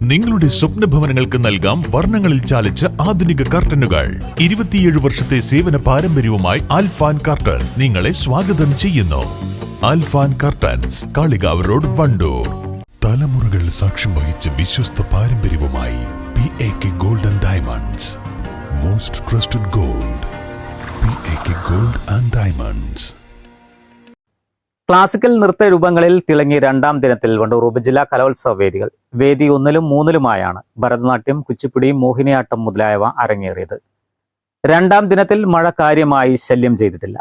നിങ്ങളുടെ സ്വപ്ന ഭവനങ്ങൾക്ക് നൽകാം വർണങ്ങളിൽ ചാലിച്ച ആധുനിക കർട്ടനുകൾ. ഇരുപത്തിയേഴ് വർഷത്തെ സേവന പാരമ്പര്യവുമായി ആൽഫാൻ കർട്ടൻ നിങ്ങളെ സ്വാഗതം ചെയ്യുന്നു. Alfan curtains Kalikavu road Wandoor. തലമുറകൾ സാക്ഷ്യം വഹിച്ച വിശ്വസ്ത പാരമ്പര്യവുമായി P A K golden diamonds most trusted gold P A K gold and diamonds classical നൃത്ത രൂപങ്ങളിൽ തിളങ്ങി രണ്ടാം ദിനത്തിൽ വണ്ടൂർ ഉപജില്ലാ കലോത്സവ വേദികൾ. വേദി ഒന്നിലും മൂന്നിലുമായാണ് ഭരതനാട്യം കുച്ചിപ്പുടി മോഹിനിയാട്ടം മുതലായവ അരങ്ങേറിയത്. രണ്ടാം ദിനത്തിൽ മഴ കാര്യമായി ശല്യം ചെയ്തിട്ടില്ല.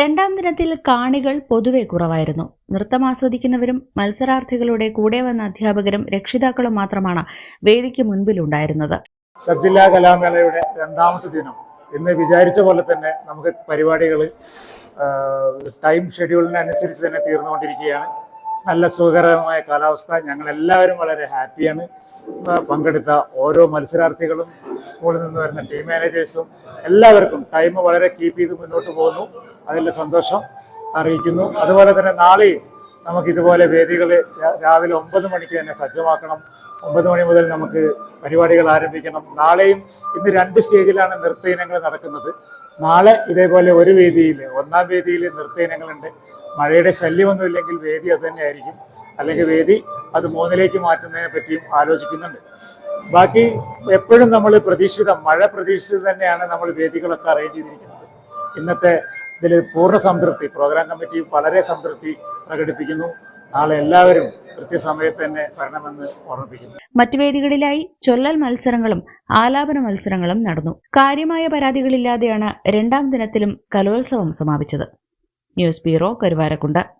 രണ്ടാം ദിനത്തിൽ കാണികൾ പൊതുവെ കുറവായിരുന്നു. നൃത്തം ആസ്വദിക്കുന്നവരും മത്സരാർത്ഥികളുടെ കൂടെ വന്ന അധ്യാപകരും രക്ഷിതാക്കളും മാത്രമാണ് വേദിക്ക് മുൻപിലുണ്ടായിരുന്നത്. സബ് ജില്ലാ കലാമേളയുടെ രണ്ടാമത്തെ ദിനം. ഇന്ന് വിചാരിച്ച പോലെ തന്നെ നമുക്ക് പരിപാടികൾ ടൈം ഷെഡ്യൂളിനനുസരിച്ച് തന്നെ തീർന്നുകൊണ്ടിരിക്കുകയാണ്. നല്ല സുഖകരമായ കാലാവസ്ഥ. ഞങ്ങളെല്ലാവരും വളരെ ഹാപ്പിയാണ്. പങ്കെടുത്ത ഓരോ മത്സരാർത്ഥികളും സ്കൂളിൽ നിന്ന് വരുന്ന ടീം മാനേജേഴ്സും എല്ലാവർക്കും ടൈം വളരെ കീപ്പ് ചെയ്ത് മുന്നോട്ട് പോകുന്നു. അതിന്റെ സന്തോഷം അറിയിക്കുന്നു. അതുപോലെ തന്നെ നാളെയും നമുക്ക് ഇതുപോലെ വേദികൾ രാവിലെ ഒമ്പത് മണിക്ക് തന്നെ സജ്ജമാക്കണം. ഒമ്പത് മണി മുതൽ നമുക്ക് പരിപാടികൾ ആരംഭിക്കണം. നാളെയും ഇന്ന് രണ്ട് സ്റ്റേജിലാണ് നൃത്ത ഇനങ്ങൾ നടക്കുന്നത്. നാളെ ഇതേപോലെ ഒരു വേദിയിൽ ഒന്നാം വേദിയിൽ നൃത്ത ഇനങ്ങളുണ്ട് മഴയുടെ ശല്യമൊന്നുമില്ലെങ്കിൽ വേദി അത് തന്നെയായിരിക്കും അല്ലെങ്കിൽ വേദി അത് മൂന്നിലേക്ക് മാറ്റുന്നതിനെ പറ്റിയും ആലോചിക്കുന്നുണ്ട്. ബാക്കി എപ്പോഴും നമ്മൾ പ്രതീക്ഷിതം മഴ പ്രതീക്ഷിച്ചത് തന്നെയാണ് നമ്മൾ വേദികളൊക്കെ അറേഞ്ച് ചെയ്തിരിക്കുന്നത്. ഇന്നത്തെ ഇതിൽ പൂർണ സംതൃപ്തി. പ്രോഗ്രാം കമ്മിറ്റി വളരെ സംതൃപ്തി പ്രകടിപ്പിക്കുന്നു. നാളെ എല്ലാവരും കൃത്യസമയത്ത് തന്നെ വരണമെന്ന് ഓർമ്മിപ്പിക്കുന്നു. മറ്റു വേദികളിലായി ചൊല്ലൽ മത്സരങ്ങളും ആലാപന മത്സരങ്ങളും നടന്നു. കാര്യമായ പരാതികളില്ലാതെയാണ് രണ്ടാം ദിനത്തിലും കലോത്സവം സമാപിച്ചത്. News bureau Karuvarakundu.